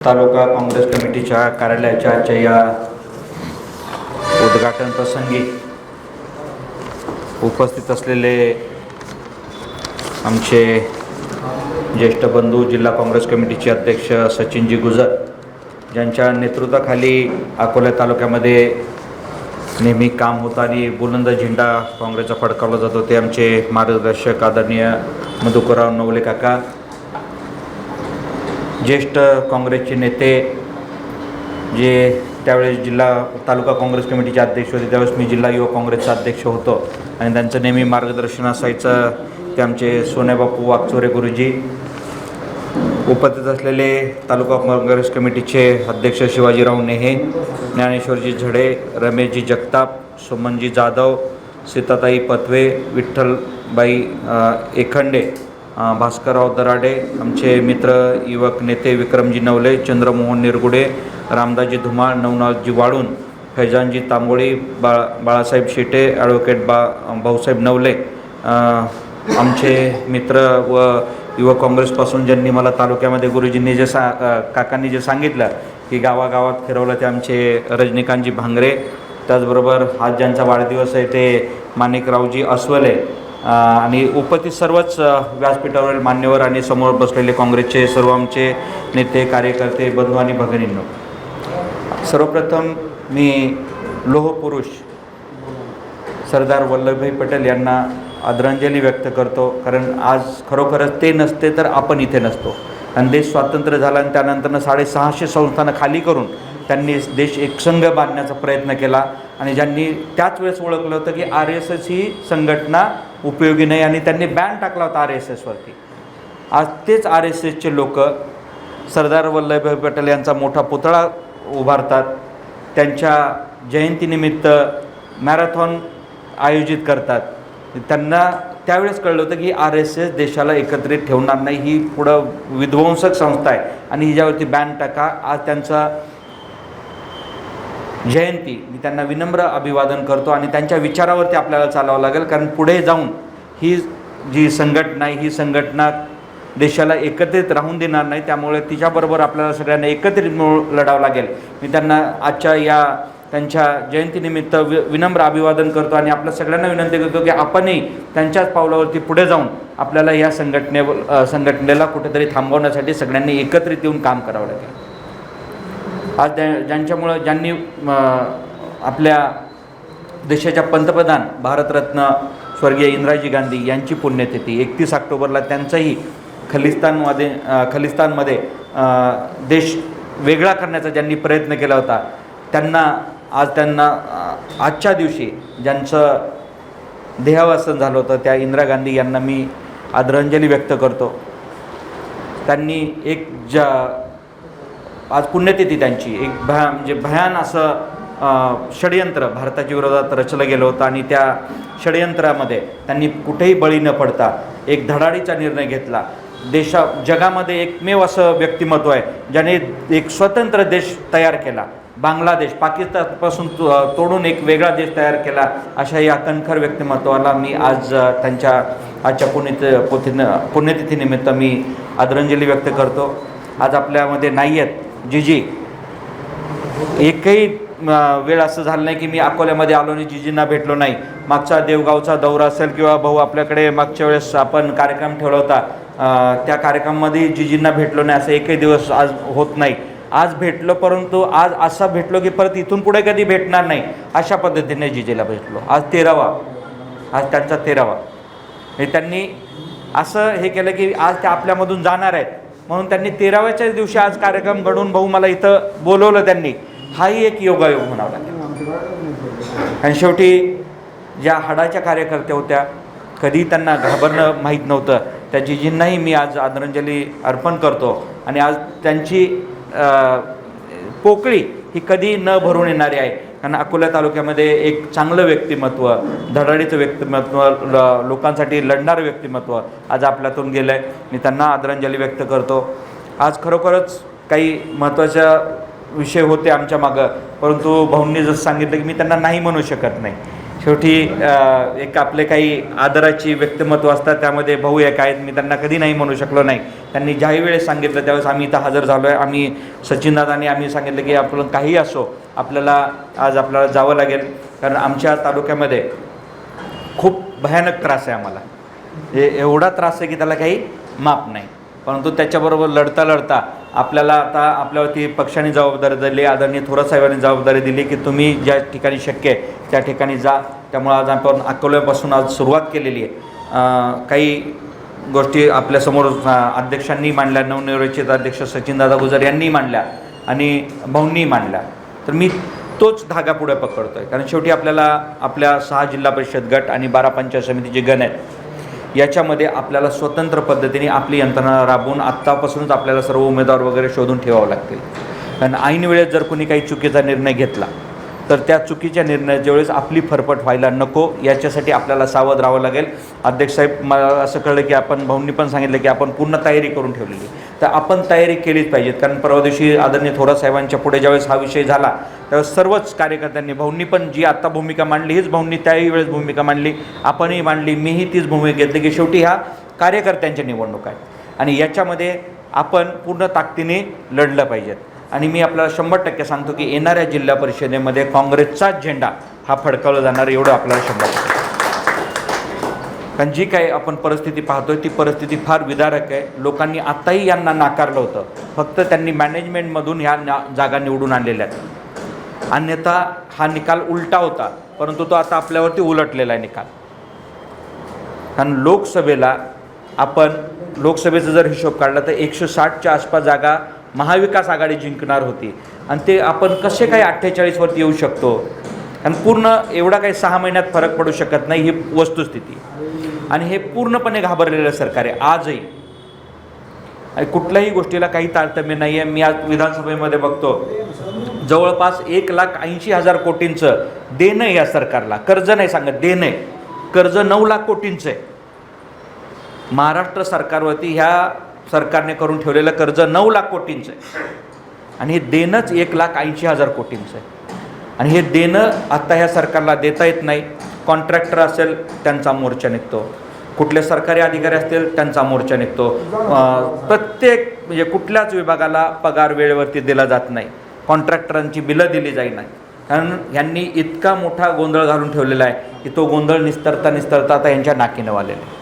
तालुका काँग्रेस कमिटीच्या कार्यालयाच्या आजच्या या उद्घाटन प्रसंगी उपस्थित असलेले आमचे ज्येष्ठ बंधू जिल्हा काँग्रेस कमिटीचे अध्यक्ष सचिनजी गुजर ज्यांच्या नेतृत्वाखाली अकोला तालुक्यामध्ये नेहमी काम होतं आणि बुलंद झेंडा काँग्रेसचा फडकावला जातो ते आमचे मार्गदर्शक आदरणीय मधुकरराव नवले काका ज्येष्ठ काँग्रेसचे नेते जे त्यावेळेस जिल्हा तालुका काँग्रेस कमिटीचे अध्यक्ष होते त्यावेळेस मी जिल्हा युवक काँग्रेसचा अध्यक्ष होतो. आणि त्यांचं नेहमी मार्गदर्शन असायचं ते आमचे सोन्याबापू वागचोरे गुरुजी उपस्थित असलेले तालुका काँग्रेस कमिटीचे अध्यक्ष शिवाजीराव नेहे ज्ञानेश्वरजी झडे रमेशजी जगताप सुमनजी जाधव सीताताई पथवे विठ्ठलबाई एखंडे भास्करराव दराडे आमचे मित्र युवक नेते विक्रमजी नवले चंद्रमोहन निरगुडे रामदाजी धुमाळ नवनाथजी वाळून फैजानजी तांबोळी बा बाळासाहेब शेटे ॲडव्होकेट बा भाऊसाहेब नवले आमचे मित्र व युवक काँग्रेसपासून ज्यांनी मला तालुक्यामध्ये गुरुजींनी जे सा काकांनी जे सांगितलं की गावागावात फिरवलं ते आमचे रजनीकांतजी भांगरे त्याचबरोबर आज ज्यांचा वाढदिवस आहे ते माणिकरावजी अस्वले आणि उपस्थित सर्वच व्यासपीठावरील मान्यवर आणि समोर बसलेले काँग्रेसचे सर्व आमचे नेते कार्यकर्ते बंधू आणि भगिनींनो. सर्वप्रथम मी लोहपुरुष सरदार वल्लभभाई पटेल यांना आदरांजली व्यक्त करतो कारण आज खरोखरच ते नसते तर आपण इथे नसतो. आणि देश स्वातंत्र्य झाला आणि त्यानंतरनं साडेसहाशे संस्थानं खाली करून त्यांनी देश एकसंघ बांधण्याचा प्रयत्न केला. आणि ज्यांनी त्याच वेळेस ओळखलं होतं की आर एस एस ही संघटना उपयोगी नाही आणि त्यांनी बॅन टाकला होता आर एस एसवरती आज तेच आर एस एसचे लोक सरदार वल्लभभाई पटेल यांचा मोठा पुतळा उभारतात. त्यांच्या जयंतीनिमित्त मॅरेथॉन आयोजित करतात. त्यांना त्यावेळेस कळलं होतं की आर एस एस देशाला एकत्रित ठेवणार नाही. ही पुढं विध्वंसक संस्था आहे आणि हिच्यावरती बॅन टाका. आज त्यांचा जयंती. मी त्यांना विनम्र अभिवादन करतो आणि त्यांच्या विचारावरती आपल्याला चालावं लागेल. कारण पुढे जाऊन ही जी संघटना आहे ही संघटना देशाला एकत्रित राहून देणार नाही. त्यामुळे तिच्याबरोबर आपल्याला सगळ्यांना एकत्रित मिळून लढावं लागेल. मी त्यांना आजच्या या त्यांच्या जयंतीनिमित्त वि विनम्र अभिवादन करतो आणि आपल्या सगळ्यांना विनंती करतो की आपणही त्यांच्याच पावलावरती पुढे जाऊन आपल्याला या संघटने संघटनेला कुठेतरी थांबवण्यासाठी सगळ्यांनी एकत्रित येऊन काम करावं लागेल. आज ज्या ज्यांच्यामुळं ज्यांनी आपल्या देशाच्या पंतप्रधान भारतरत्न स्वर्गीय इंदिराजी गांधी यांची पुण्यतिथी एकतीस ऑक्टोबरला त्यांचंही खलिस्तानमध्ये खलिस्तानमध्ये देश वेगळा करण्याचा ज्यांनी प्रयत्न केला होता त्यांना आज त्यांना आजच्या दिवशी ज्यांचं देहावसन झालं होतं त्या इंदिरा गांधी यांना मी आदरांजली व्यक्त करतो. त्यांनी एक ज्या आज पुण्यतिथी त्यांची. एक भया म्हणजे भयान असं षडयंत्र भारताच्या विरोधात रचलं गेलं होतं आणि त्या षडयंत्रामध्ये त्यांनी कुठेही बळी न पडता एक धडाडीचा निर्णय घेतला. देशा जगामध्ये एकमेव असं व्यक्तिमत्व आहे ज्याने एक स्वतंत्र देश तयार केला. बांगलादेश पाकिस्तानपासून तो- तोडून एक वेगळा देश तयार केला अशा या कणखर व्यक्तिमत्वाला मी आज त्यांच्या आजच्या पुण्यत पोथीनं पुण्यतिथीनिमित्त मी आदरांजली व्यक्त करतो. आज आपल्यामध्ये नाही आहेत जिजी. एकही वेळ असं झालं नाही की मी अकोल्यामध्ये आलो आणि जिजींना भेटलो नाही. मागचा देवगावचा दौरा असेल किंवा भाऊ आपल्याकडे मागच्या वेळेस आपण कार्यक्रम ठेवला होता त्या कार्यक्रमामध्ये जिजींना भेटलो नाही. असं एकही दिवस आज होत नाही. आज भेटलो परंतु आज असा भेटलो की परत इथून पुढे कधी भेटणार नाही अशा पद्धतीने जिजेला भेटलो. आज तेरावा. आज त्यांचा तेरावा. हे त्यांनी असं हे केलं की आज ते आपल्यामधून जाणार आहेत. म्हणून त्यांनी तेराव्याच्याच दिवशी आज कार्यक्रम घडवून भाऊ मला इथं बोलवलं त्यांनी. हाही एक योगायोग म्हणावा लागेल. आणि शेवटी ज्या हाडाच्या कार्यकर्त्या होत्या कधी त्यांना घाबरणं माहीत नव्हतं. त्या जिजींनाही मी आज आदरांजली अर्पण करतो. आणि आज त्यांची पोकळी ही कधी न भरून येणारी आहे. कारण अकोला तालुक्यामध्ये एक चांगलं व्यक्तिमत्व धडाडीचं व्यक्तिमत्व ल- लोकांसाठी लढणारं व्यक्तिमत्व आज आपल्यातून गेलं आहे मी त्यांना आदरांजली व्यक्त करतो. आज खरोखरच काही महत्त्वाच्या विषय होते आमच्या मागं. परंतु भाऊंनी जसं सांगितलं की मी त्यांना नाही म्हणू शकत नाही. शेवटी एक आपले काही आदराची व्यक्तिमत्व असतात त्यामध्ये भाऊ एक आहेत. मी त्यांना कधी नाही म्हणू शकलो नाही. त्यांनी ज्याही वेळेस सांगितलं त्यावेळेस आम्ही इथं हजर झालो आहे आम्ही सचिनदादांनी आम्ही सांगितलं की आपण काही असो आपल्याला आज आपल्याला जावं लागेल. कारण आमच्या तालुक्यामध्ये खूप भयानक त्रास आहे आम्हाला. एवढा त्रास आहे की त्याला काही माप नाही. परंतु त्याच्याबरोबर लढता लढता आपल्याला आता आपल्यावरती पक्षाने जबाबदारी दिली आदरणीय थोरात साहेबांनी जबाबदारी दिली की तुम्ही ज्या ठिकाणी शक्य आहे त्या ठिकाणी जा. त्यामुळं आज आपण अकोल्यापासून आज सुरुवात केलेली आहे. काही गोष्टी आपल्यासमोर अध्यक्षांनी मांडल्या नवनिर्वाचित अध्यक्ष सचिनदादा गुजर यांनी मांडल्या आणि भाऊंनी मांडल्या. तर मी तोच धागा पुढे पकडतो आहे कारण शेवटी आपल्याला आपल्या सहा जिल्हा परिषद गट आणि बारा पंचायत समितीचे गण आहेत. याच्यामध्ये आपल्याला स्वतंत्र पद्धतीने आपली यंत्रणा राबवून आत्तापासूनच आपल्याला सर्व उमेदवार वगैरे शोधून ठेवावं लागतील. कारण ऐन वेळेत जर कोणी काही चुकीचा निर्णय घेतला तर त्या चुकीच्या निर्णयाच्या वेळेस आपली फरफट व्हायला नको याच्यासाठी आपल्याला सावध राहावं लागेल. अध्यक्ष साहेब मला असं कळलं की आपण भाऊंनी पण सांगितलं की आपण पूर्ण तयारी करून ठेवलेली तर आपण तयारी केलीच पाहिजेत कारण परवा दिवशी आदरणीय थोरात साहेबांच्या पुढे ज्यावेळेस हा विषय झाला त्यावेळेस सर्वच कार्यकर्त्यांनी भाऊंनी पण जी आत्ता भूमिका मांडली हीच भाऊंनी त्याही वेळेस भूमिका मांडली आपणही मांडली मीही तीच भूमिका घेतली की शेवटी ह्या कार्यकर्त्यांच्या निवडणूक आहेत. आणि याच्यामध्ये आपण पूर्ण ताकदीने लढलं पाहिजेत. आणि मी आपल्याला शंभर टक्के सांगतो की येणाऱ्या जिल्हा परिषदेमध्ये काँग्रेसचाच झेंडा हा फडकावला जाणार एवढं आपल्याला शंभर टक्के. कारण जी काही आपण परिस्थिती पाहतोय ती परिस्थिती फार विदारक आहे. लोकांनी आत्ताही यांना नाकारलं होतं. फक्त त्यांनी मॅनेजमेंटमधून ह्या ना जागा निवडून आणलेल्या आहेत. अन्यथा हा निकाल उलटा होता परंतु तो आता आपल्यावरती उलटलेला आहे निकाल. कारण लोकसभेला आपण लोकसभेचा जर हिशोब काढला तर एकशे साठच्या आसपास जागा महाविकास आघाडी जिंकणार होती. आणि ते आपण कसे काही अठ्ठेचाळीसवरती येऊ शकतो? कारण पूर्ण एवढा काही सहा महिन्यात फरक पडू शकत नाही ही वस्तुस्थिती. आणि हे पूर्णपणे घाबरलेलं सरकार आहे. आजही. आणि कुठल्याही गोष्टीला काही तारतम्य नाही आहे मी आज विधानसभेमध्ये बघतो. जवळपास एक लाख ऐंशी हजार कोटींचं देणं या सरकारला. कर्ज नाही सांगत. देणं आहे. कर्ज नऊ लाख कोटींचं आहे. महाराष्ट्र सरकारवरती ह्या सरकारने करून ठेवलेलं कर्ज नऊ लाख कोटींचं आहे. आणि हे देणंच एक लाख ऐंशी हजार कोटींचं आहे. आणि हे देणं आत्ता ह्या सरकारला देता येत नाही. कॉन्ट्रॅक्टर असेल त्यांचा मोर्चा निघतो. कुठले सरकारी अधिकारी असतील त्यांचा मोर्चा निघतो. प्रत्येक म्हणजे कुठल्याच विभागाला पगार वेळेवरती दिला जात नाही. कॉन्ट्रॅक्टरांची बिलं दिली जाई नाही. कारण ह्यांनी इतका मोठा गोंधळ घालून ठेवलेला आहे की तो गोंधळ निस्तरता निस्तरता आता यांच्या नाकीनं वालेला आहे.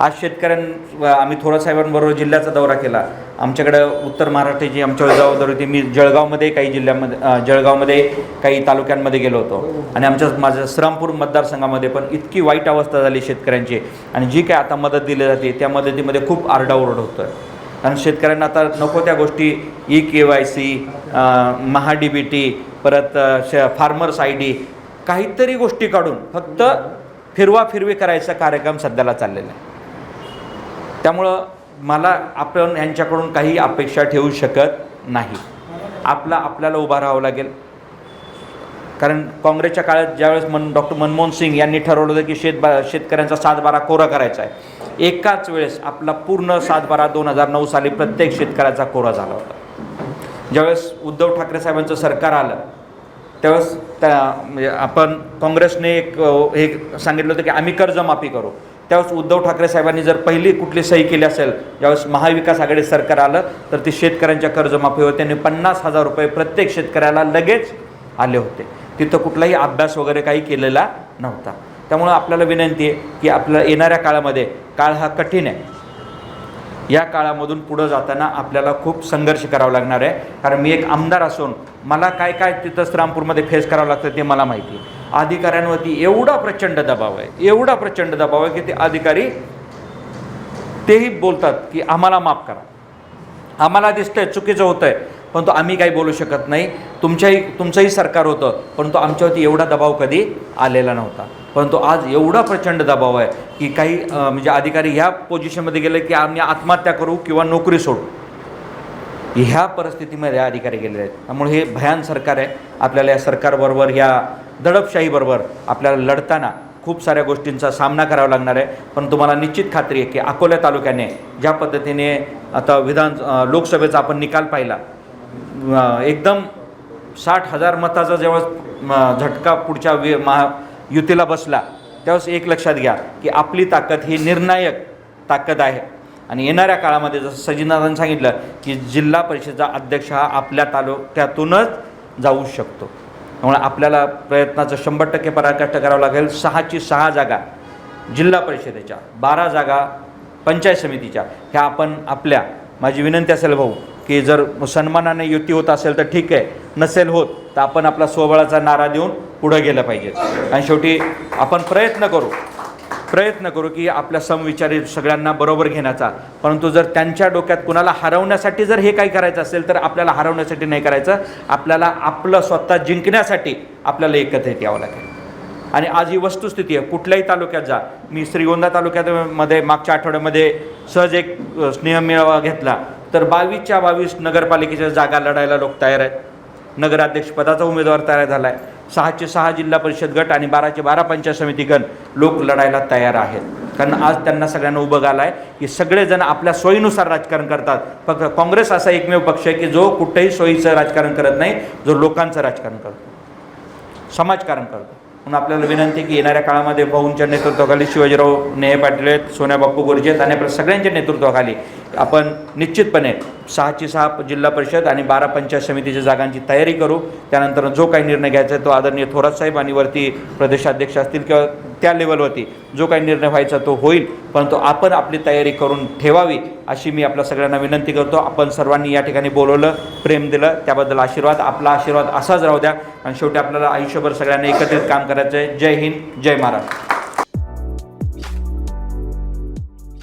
आज शेतकऱ्यां आम्ही थोरा साहेबांबरोबर जिल्ह्याचा दौरा केला. आमच्याकडं उत्तर महाराष्ट्राची आमच्या जबाबदारी होती मी जळगावमध्ये काही जिल्ह्यामध्ये जळगावमध्ये काही तालुक्यांमध्ये गेलो होतो. आणि आमच्या माझ्या श्रामपूर मतदारसंघामध्ये पण इतकी वाईट अवस्था झाली शेतकऱ्यांची. आणि जी काय आता मदत दिली जाते त्या मदतीमध्ये खूप आरडाओरड होतो. आहे कारण शेतकऱ्यांना आता नको त्या गोष्टी E K Y C Maha D B T परत श फार्मर्स आय डी काहीतरी गोष्टी काढून फक्त फिरवा फिरवी करायचा कार्यक्रम सध्याला चाललेला आहे. त्यामुळं मला आपण यांच्याकडून काही अपेक्षा ठेवू शकत नाही. आपला आपल्याला उभा राहावं लागेल. कारण काँग्रेसच्या काळात ज्यावेळेस मन डॉक्टर मनमोहन सिंग यांनी ठरवलं होतं की शेतबा शेतकऱ्यांचा सातबारा कोरा करायचा आहे एकाच वेळेस आपला पूर्ण सातबारा दोन हजार नऊ साली प्रत्येक शेतकऱ्याचा कोरा झाला होता. ज्यावेळेस उद्धव ठाकरे साहेबांचं सरकार आलं त्यावेळेस त्या म्हणजे आपण काँग्रेसने एक हे सांगितलं होतं की आम्ही कर्जमाफी करू. त्यावेळेस उद्धव ठाकरे साहेबांनी जर पहिली कुठली सही केली असेल ज्यावेळेस महाविकास आघाडी सरकार आलं तर ती शेतकऱ्यांच्या कर्जमाफीवर त्यांनी पन्नास हजार रुपये प्रत्येक शेतकऱ्याला लगेच आले होते. तिथं कुठलाही अभ्यास वगैरे काही केलेला नव्हता. त्यामुळं आपल्याला विनंती आहे की आपल्या येणाऱ्या काळामध्ये काळ हा कठीण आहे. या काळामधून पुढं जाताना आपल्याला खूप संघर्ष करावा लागणार आहे. कारण मी एक आमदार असून मला काय काय तिथं श्रामपूरमध्ये फेस करावं लागतं ते मला माहिती आहे. अधिकाऱ्यांवरती एवढा प्रचंड दबाव आहे एवढा प्रचंड दबाव आहे की ते अधिकारी तेही बोलतात की आम्हाला माफ करा. आम्हाला दिसतंय चुकीचं होतंय परंतु आम्ही काही बोलू शकत नाही. तुमच्याही तुमचंही सरकार होतं परंतु आमच्यावरती एवढा दबाव कधी आलेला नव्हता. परंतु आज एवढा प्रचंड दबाव आहे की काही म्हणजे अधिकारी ह्या पोझिशनमध्ये गेले की आम्ही आत्महत्या करू किंवा नोकरी सोडू. ह्या परिस्थितीमध्ये अधिकारी गेलेले आहेत. त्यामुळे हे भयान सरकार आहे. आपल्याला या सरकारबरोबर ह्या दडपशाहीबरोबर आपल्याला लढताना खूप साऱ्या गोष्टींचा सामना करावा लागणार आहे. पण तुम्हाला निश्चित खात्री आहे की अकोला तालुक्याने ज्या पद्धतीने आता विधान लोकसभेचा आपण निकाल पाहिला एकदम साठ हजार मताचा जेव्हा झटका पुढच्या वि महा युतीला बसला त्यावेळेस एक लक्षात घ्या की आपली ताकद ही निर्णायक ताकद आहे. आणि येणाऱ्या काळामध्ये जसं सजिनाथांनी सांगितलं की जिल्हा परिषदेचा अध्यक्ष हा आपल्या तालुक्यातूनच जाऊ शकतो. त्यामुळे आपल्याला प्रयत्नाचं शंभर टक्के पराकाष्ठ करावं लागेल. सहाची सहा जागा जिल्हा परिषदेच्या बारा जागा पंचायत समितीच्या. ह्या आपण आपल्या माझी विनंती असेल भाऊ की जर सन्मानाने युती होत असेल तर ठीक आहे. नसेल होत तर आपण आपला स्वबळाचा नारा देऊन पुढं गेलं पाहिजे. आणि शेवटी आपण प्रयत्न करू प्रयत्न करू की आपल्या समविचारी सगळ्यांना बरोबर घेण्याचा. परंतु जर त्यांच्या डोक्यात कुणाला हरवण्यासाठी जर हे काही करायचं असेल तर आपल्याला हरवण्यासाठी नाही करायचं. आपल्याला आपलं स्वतः जिंकण्यासाठी आपल्याला एकत्रित यावं लागेल. आणि आज ही वस्तुस्थिती आहे. कुठल्याही तालुक्यात जा. मी श्रीगोंदा तालुक्यामध्ये मागच्या आठवड्यामध्ये सहज एक स्नेह स्नेहमेळावा घेतला. तर बावीसच्या बावीस नगरपालिकेच्या जागा लढायला लोक तयार आहेत. नगराध्यक्षपदाचा उमेदवार तयार झाला आहे सहाचे सहा जिल्हा परिषद गट आणि बाराचे बारा पंचायत समिती गण लोक लढायला तयार आहेत. कारण आज त्यांना सगळ्यांना उभं घाला आहे की सगळेजण आपल्या सोयीनुसार राजकारण करतात. फक्त काँग्रेस असा एकमेव पक्ष आहे की जो कुठेही सोयीचं राजकारण करत नाही जो लोकांचं राजकारण करतो. समाजकारण करतो. म्हणून आपल्याला विनंती की येणाऱ्या काळामध्ये भाऊंच्या नेतृत्वाखाली शिवाजीराव नेहे पाटील आहेत सोन्या बाप्पू गुरुजी आहेत आणि आपल्या सगळ्यांच्या नेतृत्वाखाली आपण निश्चितपणे सहाची सहा जिल्हा परिषद आणि बारा पंचायत समितीच्या जागांची तयारी करू. त्यानंतर जो काही निर्णय घ्यायचा आहे तो आदरणीय थोरात साहेब आणि वरती प्रदेशाध्यक्ष असतील किंवा त्या लेवलवरती जो काही निर्णय व्हायचा तो होईल. परंतु आपण आपली तयारी करून ठेवावी अशी मी आपल्या सगळ्यांना विनंती करतो. आपण सर्वांनी या ठिकाणी बोलवलं प्रेम दिलं त्याबद्दल आशीर्वाद. आपला आशीर्वाद असाच राहू द्या. आणि शेवटी आपल्याला आयुष्यभर सगळ्यांनी एकत्रित काम करायचं आहे जय हिंद जय महाराष्ट्र.